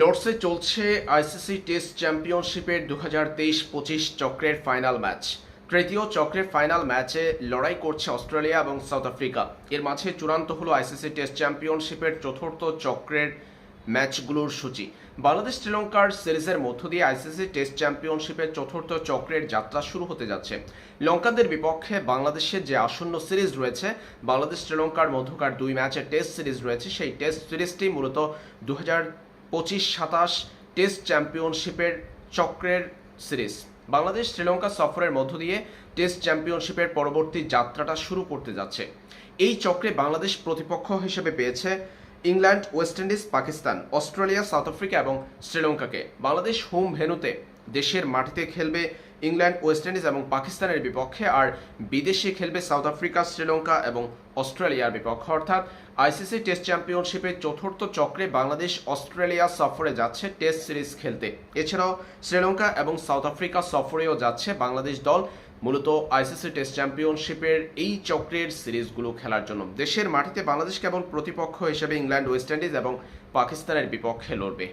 লর্ডসে চলছে ICC test চ্যাম্পিয়নশিপের দু হাজার তেইশ পঁচিশ চক্রের ফাইনাল ম্যাচ। তৃতীয় চক্রের ফাইনাল ম্যাচে লড়াই করছে অস্ট্রেলিয়া এবং সাউথ আফ্রিকা। এর মাঝে চূড়ান্ত হলো আইসিসি টেস্ট চ্যাম্পিয়নশিপের চতুর্থ চক্রের ম্যাচগুলোর সূচি। বাংলাদেশ শ্রীলঙ্কার সিরিজের মধ্য দিয়ে আইসিসি টেস্ট চ্যাম্পিয়নশিপের চতুর্থ চক্রের যাত্রা শুরু হতে যাচ্ছে। লঙ্কানদের বিপক্ষে বাংলাদেশের যে আসন্ন সিরিজ রয়েছে, বাংলাদেশ শ্রীলঙ্কার মধ্যকার দুই ম্যাচের টেস্ট সিরিজ রয়েছে। সেই টেস্ট সিরিজটি মূলত দু হাজার পঁচিশ সাতাশ টেস্ট চ্যাম্পিয়নশিপের চক্রের সিরিজ। বাংলাদেশ শ্রীলঙ্কা সফরের মধ্য দিয়ে টেস্ট চ্যাম্পিয়নশিপের পরবর্তী যাত্রাটা শুরু করতে যাচ্ছে। এই চক্রে বাংলাদেশ প্রতিপক্ষ হিসেবে পেয়েছে England, West Indies, Pakistan, Australia, South Africa এবং শ্রীলঙ্কাকে। বাংলাদেশ হোম ভেন্যুতে দেশের মাটিতে খেলবে ইংল্যান্ড, ওয়েস্ট ইন্ডিজ এবং পাকিস্তানের বিপক্ষে, আর বিদেশে খেলবে সাউথ আফ্রিকা, শ্রীলঙ্কা এবং অস্ট্রেলিয়ার বিপক্ষে। অর্থাৎ আইসিসি টেস্ট চ্যাম্পিয়নশিপের চতুর্থ চক্রে বাংলাদেশ, অস্ট্রেলিয়া সফরে যাচ্ছে টেস্ট সিরিজ খেলতে। এছাড়াও শ্রীলঙ্কা এবং সাউথ আফ্রিকা সফরেও যাচ্ছে বাংলাদেশ দল মূলত আইসিসি টেস্ট চ্যাম্পিয়নশিপের এই চক্রের সিরিজগুলো খেলার জন্য। দেশের মাটিতে বাংলাদেশ কেবল প্রতিপক্ষ হিসেবে ইংল্যান্ড, ওয়েস্ট ইন্ডিজ এবং পাকিস্তানের বিপক্ষে লড়বে।